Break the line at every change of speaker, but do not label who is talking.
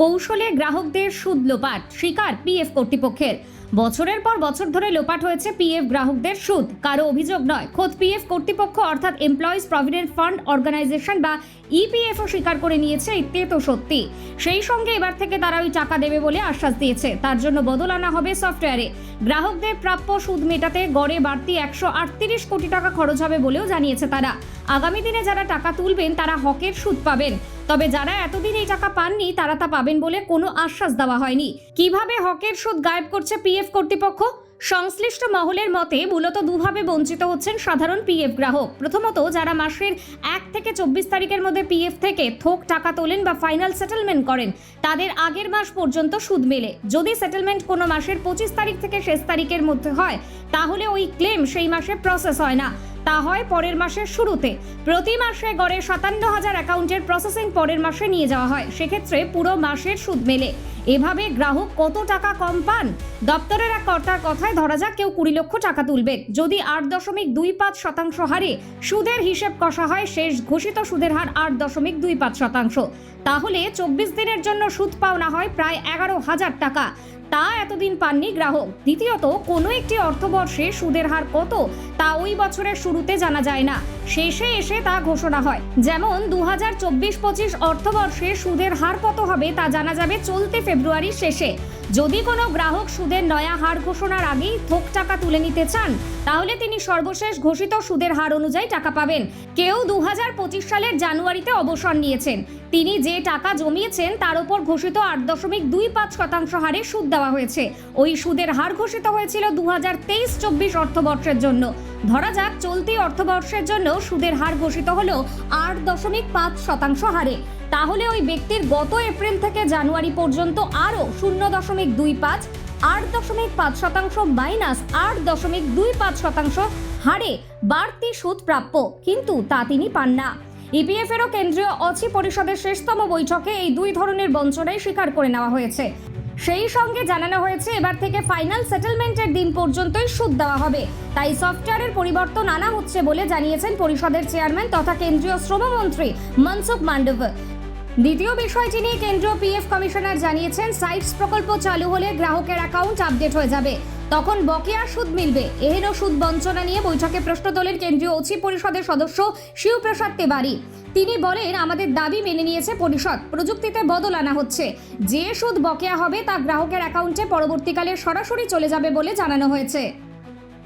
কৌশলে গ্রাহকদের সুদ লোপাট স্বীকার পিএফ কর্তৃপক্ষের। বছরের পর বছর ধরে লোপাট হয়েছে পিএফ গ্রাহকদের সুদ। কারও অভিযোগ নয়, খোদ পিএফ কর্তৃপক্ষ অর্থাৎ এমপ্লয়িজ প্রভিডেন্ট ফান্ড অর্গানাইজেশন বা ইপিএফও স্বীকার করে নিয়েছে, এতে তো সত্যি। সেই সঙ্গে এবার থেকে তারা ওই টাকা দেবে বলে আশ্বাস দিয়েছে। তার জন্য বদল আনা হবে সফটওয়্যারে। গ্রাহকদের প্রাপ্য সুদ মেটাতে গড়ে বাড়তি একশো আটত্রিশ কোটি টাকা খরচ হবে বলেও জানিয়েছে তারা। আগামী দিনে যারা টাকা তুলবেন, তারা হকের সুদ পাবেন। তবে যারা এতদিন এই টাকা পাননি, তারা তা পাবেন বলে কোনো আশ্বাস দেওয়া হয়নি। কীভাবে হকের সুদ গায়েব করছে পিএফ কর্তৃপক্ষ সংশ্লিষ্ট মহলের মতে মূলত দুভাবে বঞ্চিত হচ্ছেন সাধারণ পিএফ গ্রাহক। প্রথমত, যারা মাসের এক থেকে চব্বিশ তারিখের মধ্যে পিএফ থেকে থোক টাকা তোলেন বা ফাইনাল সেটেলমেন্ট করেন, তাদের আগের মাস পর্যন্ত সুদ মেলে। যদি সেটেলমেন্ট কোনো মাসের পঁচিশ তারিখ থেকে শেষ তারিখের মধ্যে হয়, তাহলে ওই ক্লেম সেই মাসে প্রসেস হয় না। তা হয় পরের মাসের শুরুতে। প্রতি মাসে গড়ে সাতান্ন হাজার অ্যাকাউন্টের প্রসেসিং পরের মাসে নিয়ে যাওয়া হয়। সেক্ষেত্রে পুরো মাসের সুদ মেলে। এভাবে গ্রাহক কত টাকা কম পান? দপ্তরের এক কর্তার কথায় ধরা যাক, কেউ কুড়ি লক্ষ টাকা তুলবেন। যদি আট দশমিক দুই পাঁচ শতাংশ হারে সুদের হিসেব কষা হয়, শেষ ঘোষিত সুদের হার আট দশমিক দুই পাঁচ শতাংশ। তাহলে চব্বিশ দিনের জন্য সুদ পাওনা হয় প্রায় এগারো হাজার টাকা। তা এতদিন পাননি গ্রাহক। দ্বিতীয়ত, কোনো একটি অর্থবর্ষে সুদের হার কত তা ওই বছরের শুরুতে জানা যায় না। শেষে এসে তা ঘোষণা হয়। যেমন দু হাজার চব্বিশ পঁচিশ অর্থবর্ষে সুদের হার কত হবে তা জানা যাবে চলতি ফেব্রুয়ারির শেষে। যদি কোনো গ্রাহক সুদের নয়া হার ঘোষণার আগেই থোক টাকা তুলে নিতে চান, তাহলে তিনি সর্বশেষ ঘোষিত সুদের হার অনুযায়ী টাকা পাবেন। কেউ দু হাজার পঁচিশ সালের জানুয়ারিতে অবসর নিয়েছেন। তিনি যে টাকা জমিয়েছেন, তার উপর ঘোষিত আট দশমিক দুই পাঁচ শতাংশ হারে সুদ দেওয়া হয়েছে। ওই সুদের হার ঘোষিত হয়েছিল দু হাজার তেইশ চব্বিশ অর্থবর্ষের জন্য। ধরা যাক, চলতি অর্থবর্ষের জন্য সুদের হার ঘোষিত হল আট দশমিক পাঁচ শতাংশ হারে। তাহলে ওই ব্যক্তির গত এপ্রিল থেকে জানুয়ারি পর্যন্ত আরও শূন্য দশমিক দুই পাঁচ, আট দশমিক পাঁচ শতাংশ মাইনাস আট দশমিক দুই পাঁচ শতাংশ হারে বাড়তি সুদ প্রাপ্য, কিন্তু তা তিনি পান না। ইপিএফ এরও কেন্দ্রীয় অচি পরিষদের শেষতম বৈঠকে এই দুই ধরনের বঞ্চনাই স্বীকার করে নেওয়া হয়েছে। সেই সঙ্গে জানানো হয়েছে, এবার থেকে ফাইনাল সেটেলমেন্টের দিন পর্যন্তই সুদ দেওয়া হবে। তাই সফটওয়্যারের পরিবর্তন আনা হচ্ছে বলে জানিয়েছেন পরিষদের চেয়ারম্যান তথা কেন্দ্রীয় শ্রমমন্ত্রী মনসুখ মান্ডব দ্বিতীয় বিষয়টি নিয়ে কেন্দ্রীয় পিএফ কমিশনার জানিয়েছেন সাইটস প্রকল্প চালু হলে গ্রাহকের অ্যাকাউন্ট আপডেট হয়ে যাবে। তখন বকেয়া সুদ মিলবে। এহেন সুদ বঞ্চনা নিয়ে বৈঠকে প্রশ্ন তোলেন কেন্দ্রীয় অচি পরিষদের সদস্য শিবপ্রসাদ তেওয়ারি। তিনি বলেন, আমাদের দাবি মেনে নিয়েছে পরিষদ। প্রযুক্তিতে বদল আনা হচ্ছে। যে সুদ বকেয়া হবে তা গ্রাহকের অ্যাকাউন্টে পরবর্তীকালে সরাসরি চলে যাবে বলে জানানো হয়েছে।